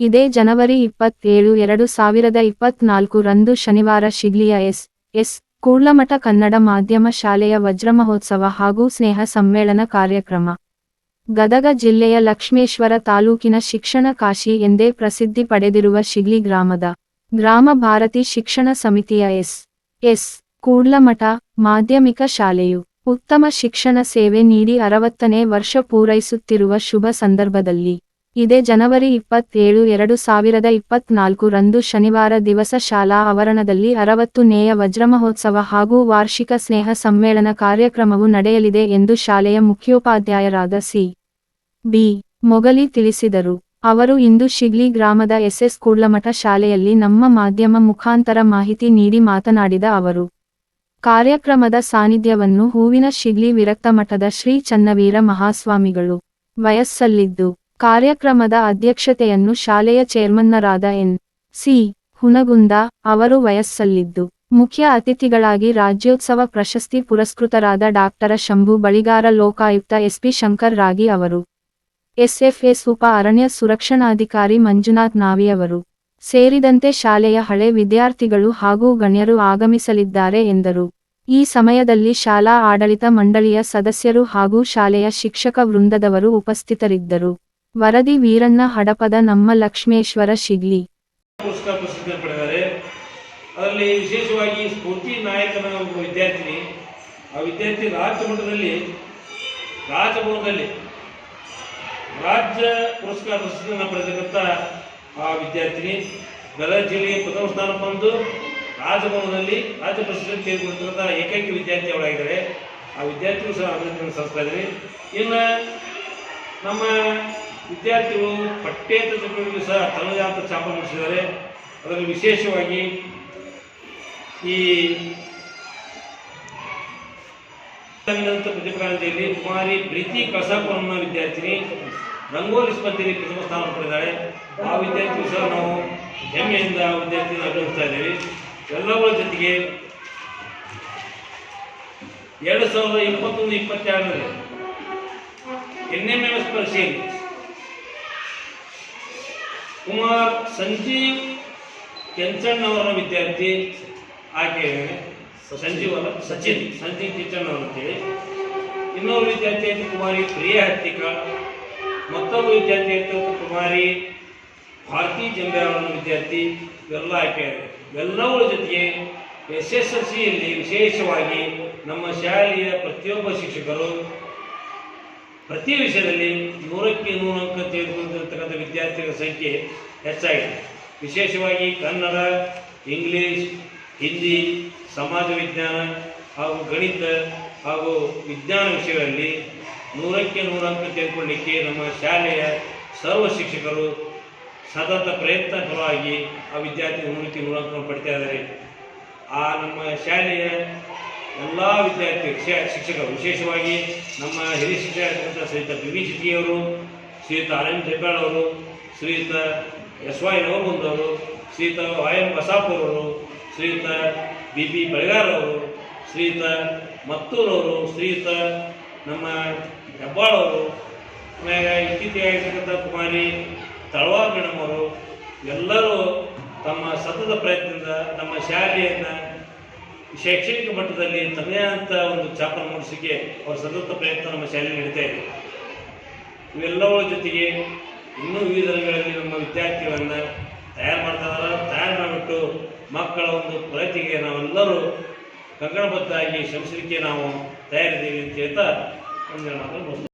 ಇದೇ ಜನವರಿ ಇಪ್ಪತ್ತೇಳು, ಎರಡು ಸಾವಿರದ ಇಪ್ಪತ್ನಾಲ್ಕು ರಂದು ಶನಿವಾರ ಶಿಗ್ಲಿಯ ಎಸ್ ಎಸ್ ಕೂಡ್ಲಮಠ ಕನ್ನಡ ಮಾಧ್ಯಮ ಶಾಲೆಯ ವಜ್ರಮಹೋತ್ಸವ ಹಾಗೂ ಸ್ನೇಹ ಸಮ್ಮೇಳನ ಕಾರ್ಯಕ್ರಮ. ಗದಗ ಜಿಲ್ಲೆಯ ಲಕ್ಷ್ಮೇಶ್ವರ ತಾಲೂಕಿನ ಶಿಕ್ಷಣ ಕಾಶಿ ಎಂದೇ ಪ್ರಸಿದ್ಧಿ ಪಡೆದಿರುವ ಶಿಗ್ಲಿ ಗ್ರಾಮದ ಗ್ರಾಮ ಭಾರತಿ ಶಿಕ್ಷಣ ಸಮಿತಿಯ ಎಸ್ ಎಸ್ ಕೂಡ್ಲಮಠ ಮಾಧ್ಯಮಿಕ ಶಾಲೆಯು ಉತ್ತಮ ಶಿಕ್ಷಣ ಸೇವೆ ನೀಡಿ ಅರವತ್ತನೇ ವರ್ಷ ಪೂರೈಸುತ್ತಿರುವ ಶುಭ ಸಂದರ್ಭದಲ್ಲಿ ಇದೇ ಜನವರಿ ಇಪ್ಪತ್ತೇಳು, ಎರಡು ಸಾವಿರದ ಇಪ್ಪತ್ನಾಲ್ಕು ರಂದು ಶನಿವಾರ ದಿವಸ ಶಾಲಾ ಆವರಣದಲ್ಲಿ ಅರವತ್ತು ನೇಯ ವಜ್ರಮಹೋತ್ಸವ ಹಾಗೂ ವಾರ್ಷಿಕ ಸ್ನೇಹ ಸಮ್ಮೇಳನ ಕಾರ್ಯಕ್ರಮವು ನಡೆಯಲಿದೆ ಎಂದು ಶಾಲೆಯ ಮುಖ್ಯೋಪಾಧ್ಯಾಯರಾದ ಸಿ. ಬಿ. ಮೊಗಲಿ ತಿಳಿಸಿದರು. ಅವರು ಇಂದು ಶಿಗ್ಲಿ ಗ್ರಾಮದ ಎಸ್ಎಸ್ ಕೂಡ್ಲಮಠ ಶಾಲೆಯಲ್ಲಿ ನಮ್ಮ ಮಾಧ್ಯಮ ಮುಖಾಂತರ ಮಾಹಿತಿ ನೀಡಿ ಮಾತನಾಡಿದ ಅವರು, ಕಾರ್ಯಕ್ರಮದ ಸಾನ್ನಿಧ್ಯವನ್ನು ಹೂವಿನ ಶಿಗ್ಲಿ ವಿರಕ್ತ ಮಠದ ಶ್ರೀ ಚನ್ನವೀರ ಮಹಾಸ್ವಾಮಿಗಳು ವಯಸ್ಸಲ್ಲಿದ್ದು ಕಾರ್ಯಕ್ರಮದ ಅಧ್ಯಕ್ಷತೆಯನ್ನು ಶಾಲೆಯ ಚೇರ್ಮನ್ನರಾದ ಎನ್. ಸಿ. ಹುನಗುಂದ ಅವರು ವಯಸ್ಸಲ್ಲಿದ್ದು, ಮುಖ್ಯ ಅತಿಥಿಗಳಾಗಿ ರಾಜ್ಯೋತ್ಸವ ಪ್ರಶಸ್ತಿ ಪುರಸ್ಕೃತರಾದ ಡಾಕ್ಟರ ಶಂಭು ಬಳಿಗಾರ ಲೋಕಾಯುಕ್ತ ಎಸ್ಪಿ ಶಂಕರ್ ರಾಗಿ ಅವರು ಎಸ್ಎಫ್ಎಸ್ ಉಪ ಅರಣ್ಯ ಸುರಕ್ಷಣಾಧಿಕಾರಿ ಮಂಜುನಾಥ್ ನಾವಿ ಅವರು ಸೇರಿದಂತೆ ಶಾಲೆಯ ಹಳೆ ವಿದ್ಯಾರ್ಥಿಗಳು ಹಾಗೂ ಗಣ್ಯರು ಆಗಮಿಸಲಿದ್ದಾರೆ ಎಂದರು. ಈ ಸಮಯದಲ್ಲಿ ಶಾಲಾ ಆಡಳಿತ ಮಂಡಳಿಯ ಸದಸ್ಯರು ಹಾಗೂ ಶಾಲೆಯ ಶಿಕ್ಷಕ ವೃಂದದವರು ಉಪಸ್ಥಿತರಿದ್ದರು. ವರದಿ ವೀರಣ್ಣ ಹಡಪದ ನಮ್ಮ ಲಕ್ಷ್ಮೇಶ್ವರ ಶಿಗ್ಲಿ. ಪುಸ್ತಕ ಪ್ರಸಿದ್ಧ ಅದರಲ್ಲಿ ವಿಶೇಷವಾಗಿ ಸ್ಫೂರ್ತಿ ನಾಯಕನ ಒಬ್ಬ ವಿದ್ಯಾರ್ಥಿನಿ. ಆ ವಿದ್ಯಾರ್ಥಿ ರಾಜ್ಯ ಮಟ್ಟದಲ್ಲಿ ರಾಜಭವನದಲ್ಲಿ ರಾಜ್ಯ ಪುರಸ್ಕಾರ ಪ್ರಸಿದ್ಧಿಯನ್ನು ಪಡೆದಿರತಕ್ಕಂಥ ಆ ವಿದ್ಯಾರ್ಥಿನಿ. ಗದಗ ಜಿಲ್ಲೆ ಪ್ರಥಮ ಸ್ಥಾನ ಬಂದು ರಾಜಭವನದಲ್ಲಿ ರಾಜ್ಯ ಪ್ರಶಸ್ತಿ ತೆಗೆದುಕೊಂಡಿರುವಂಥ ಏಕೈಕ ವಿದ್ಯಾರ್ಥಿ ಅವಳಾಗಿದ್ದಾರೆ. ಆ ವಿದ್ಯಾರ್ಥಿಗಳು ಸಹ ಅಭಿನಂದನೆ ಸಲ್ಲಿಸ್ತಾ ಇದ್ದೀನಿ. ಇನ್ನು ನಮ್ಮ ವಿದ್ಯಾರ್ಥಿಗಳು ಪಠ್ಯೇತರ ಚಟುವಟಿಕೆ ಸಹ ತನ್ನದೇ ಆದ ಚಾಪ ಮೂಡಿಸಿದ್ದಾರೆ ಅದರಲ್ಲಿ ವಿಶೇಷವಾಗಿ ಈ ಪ್ರತಿಭಾಂಜಲಿಯಲ್ಲಿ ಕುಮಾರಿ ಪ್ರೀತಿ ಕಸಾಪುರಂನ ವಿದ್ಯಾರ್ಥಿನಿ ರಂಗೋಲಿ ಸ್ಪರ್ಧೆಯಲ್ಲಿ ಪ್ರಥಮ ಸ್ಥಾನ ಪಡೆದಿದ್ದಾಳೆ ಆ ವಿದ್ಯಾರ್ಥಿ ಸಹ ನಾವು ಹೆಮ್ಮೆಯಿಂದ ವಿದ್ಯಾರ್ಥಿನ ಅಭಿನಂದಿಸ್ತಾ ಇದ್ದೇವೆ. ಎಲ್ಲವರ ಜೊತೆಗೆ ಎರಡು ಸಾವಿರದ ಇಪ್ಪತ್ತೊಂದು, ಇಪ್ಪತ್ತೆರಡರಲ್ಲಿ ಎನ್ ಎಂ ಎಸ್ ಪರೀಕ್ಷೆಯಲ್ಲಿ ಕುಮಾರ್ ಸಂಜೀವ್ ಕೆಂಚಣ್ಣವರ ವಿದ್ಯಾರ್ಥಿ ಆಕೆ ಸಂಜೀವ್ ಅಲ್ಲ, ಸಚಿನ್, ಸಂಜೀವ್ ಕೆಂಚಣ್ಣ ಅಂತೇಳಿ ಇನ್ನೊಬ್ಬ ವಿದ್ಯಾರ್ಥಿ ಆಯ್ತು ಕುಮಾರಿ ಪ್ರಿಯ ಹತ್ತಿಕ. ಮತ್ತೊಬ್ಬ ವಿದ್ಯಾರ್ಥಿ ಆಯ್ತು ಕುಮಾರಿ ಭಾರತಿ ಜಂಬೆ ಅವರ ವಿದ್ಯಾರ್ಥಿ. ಇವೆಲ್ಲ ಆಕೆ ಎಲ್ಲವರ ಜೊತೆಗೆ ಎಸ್ ಎಸ್ ಎಲ್ ಸಿಯಲ್ಲಿ ವಿಶೇಷವಾಗಿ ನಮ್ಮ ಶಾಲೆಯ ಪ್ರತಿಯೊಬ್ಬ ಶಿಕ್ಷಕರು ಪ್ರತಿ ವಿಷಯದಲ್ಲಿ ನೂರಕ್ಕೆ ನೂರು ಅಂಕ ತೆಗೆದುಕೊಂಡಿರ್ತಕ್ಕಂಥ ವಿದ್ಯಾರ್ಥಿಗಳ ಸಂಖ್ಯೆ ಹೆಚ್ಚಾಗಿದೆ. ವಿಶೇಷವಾಗಿ ಕನ್ನಡ, ಇಂಗ್ಲೀಷ್, ಹಿಂದಿ, ಸಮಾಜ ವಿಜ್ಞಾನ ಹಾಗೂ ಗಣಿತ ಹಾಗೂ ವಿಜ್ಞಾನ ವಿಷಯಗಳಲ್ಲಿ ನೂರಕ್ಕೆ ನೂರು ಅಂಕ ತೆಗೆದುಕೊಳ್ಳಿಕ್ಕೆ ನಮ್ಮ ಶಾಲೆಯ ಸರ್ವ ಶಿಕ್ಷಕರು ಸತತ ಪ್ರಯತ್ನ ಫಲವಾಗಿ ಆ ವಿದ್ಯಾರ್ಥಿ ನೂರಕ್ಕೆ ನೂರು ಅಂಕವನ್ನು ಪಡಿತಾ ಇದ್ದಾರೆ. ಆ ನಮ್ಮ ಶಾಲೆಯ ಎಲ್ಲ ವಿದ್ಯಾರ್ಥಿ ಶಿಕ್ಷಕರು, ವಿಶೇಷವಾಗಿ ನಮ್ಮ ಹಿರಿಯ ಶಿಕ್ಷಕರಾಗಿರ್ತಕ್ಕಂಥ ಶ್ರೀಯುತ ಪಿ ವಿ ಶೆಟ್ಟಿಯವರು, ಶ್ರೀಯುತ ಆರ್ ಎನ್ ಜಬ್ಬಾಳ್ ಅವರು, ಶ್ರೀಯುತ ಎಸ್ ವೈ ನವಮುಂದವರು ಶ್ರೀಯುತ ವಾಯ್ ಎಂ ಬಸಾಪುರ್ ಅವರು, ಶ್ರೀಯುತ ಬಿ ಪಿ ಅವರು, ಶ್ರೀಯುತ ಮತ್ತೂರವರು ಶ್ರೀಯುತ ನಮ್ಮ ಹೆಬ್ಬಾಳವರು ಆಮೇಲೆ ಇತ್ತೀಚೆಗಾಗಿರ್ತಕ್ಕಂಥ ಕುಮಾರಿ ತಳವಾರ್ ಮೇಡಮ್ ಎಲ್ಲರೂ ತಮ್ಮ ಸತತ ಪ್ರಯತ್ನದಿಂದ, ನಮ್ಮ ಶಾಲೆಯನ್ನು ಶೈಕ್ಷಣಿಕ ಮಟ್ಟದಲ್ಲಿ ತಮ್ಮದೇ ಅಂತ ಒಂದು ಛಾಪನ ಮೂಡಿಸಿಕೆ ಅವರ ಸತತ ಪ್ರಯತ್ನ ನಮ್ಮ ಶಾಲೆ ನಡೀತಾ ಇದೆ ಇವೆಲ್ಲವರ ಜೊತೆಗೆ ಇನ್ನೂ ವಿವಿಧ ರಂಗಗಳಲ್ಲಿ ನಮ್ಮ ವಿದ್ಯಾರ್ಥಿಗಳನ್ನು ತಯಾರು ಮಾಡ್ತಾ ಇದ್ದಾರೆ ತಯಾರು ಮಾಡಿಬಿಟ್ಟು ಮಕ್ಕಳ ಒಂದು ಪ್ರಗತಿಗೆ ನಾವೆಲ್ಲರೂ ಕಂಕಣಬದ್ಧಾಗಿ ಶ್ರಮಿಸಲಿಕ್ಕೆ ನಾವು ತಯಾರಿದ್ದೀವಿ ಅಂತ ಹೇಳ್ತಾ ಒಂದು ಮಾತನ್ನು.